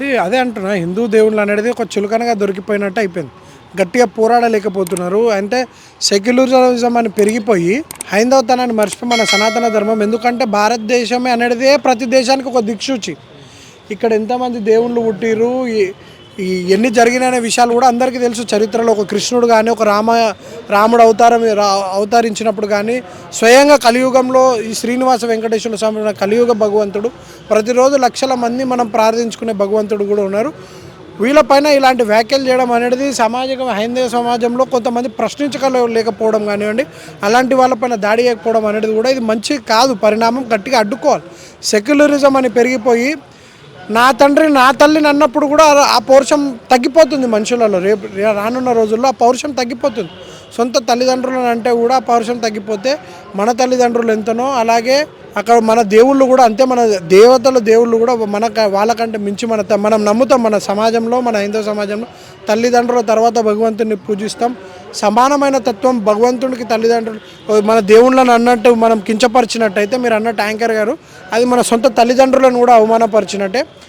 అదే అంటున్నా. హిందూ దేవుళ్ళు అనేది ఒక చులకనగా దొరికిపోయినట్టు అయిపోయింది. గట్టిగా పోరాడలేకపోతున్నారు. అంటే సెక్యులరిజం అని పెరిగిపోయి హైందవతనాన్ని మర్చిపోయి మన సనాతన ధర్మం. ఎందుకంటే భారతదేశమే అనేది ప్రతి దేశానికి ఒక దిక్సూచి. ఇక్కడ ఎంతమంది దేవుళ్ళు పుట్టిరు ఈ- ఎన్ని జరిగిన విషయాలు కూడా అందరికీ తెలుసు. చరిత్రలో ఒక కృష్ణుడు కానీ ఒక రామ రాముడు అవతారం రా- అవతరించినప్పుడు కానీ స్వయంగా కలియుగంలో ఈ శ్రీనివాస వెంకటేశ్వర స్వామి కలియుగ భగవంతుడు ప్రతిరోజు లక్షల మంది మనం ప్రార్థించుకునే భగవంతుడు కూడా ఉన్నారు. వీళ్ళపైన ఇలాంటి వ్యాఖ్యలు చేయడం అనేది సామాజిక హైందవ సమాజంలో కొంతమంది ప్రశ్నించలేకపోవడం కానివ్వండి అలాంటి వాళ్ళపైన దాడి చేయకపోవడం అనేది కూడా ఇది మంచి కాదు పరిణామం గట్టిగా అడ్డుకోవాలి. సెక్యులరిజం అని పెరిగిపోయి నా తండ్రి నా తల్లిని అన్నప్పుడు కూడా ఆ- పౌరుషం తగ్గిపోతుంది మనుషులలో. రేపు రానున్న రోజుల్లో ఆ పౌరుషం తగ్గిపోతుంది. సొంత తల్లిదండ్రులను అంటే కూడా ఆ పౌరుషం తగ్గిపోతే మన తల్లిదండ్రులు ఎంతనో అలాగే అక్కడ మన దేవుళ్ళు కూడా అంతే మన దేవతల దేవుళ్ళు కూడా మన వాళ్ళకంటే మించి మన త- మనం నమ్ముతాం. మన సమాజంలో మన హైందవ సమాజంలో తల్లిదండ్రుల తర్వాత భగవంతుని పూజిస్తాం. సమానమైన తత్వం భగవంతునికి తల్లిదండ్రులు మన దేవుళ్ళని అన్నట్టు మనం కించపరిచినట్టయితే మీరు అన్నట్టు యాంకర్ గారు అది మన సొంత తల్లిదండ్రులను కూడా అవమానపరిచినట్టే.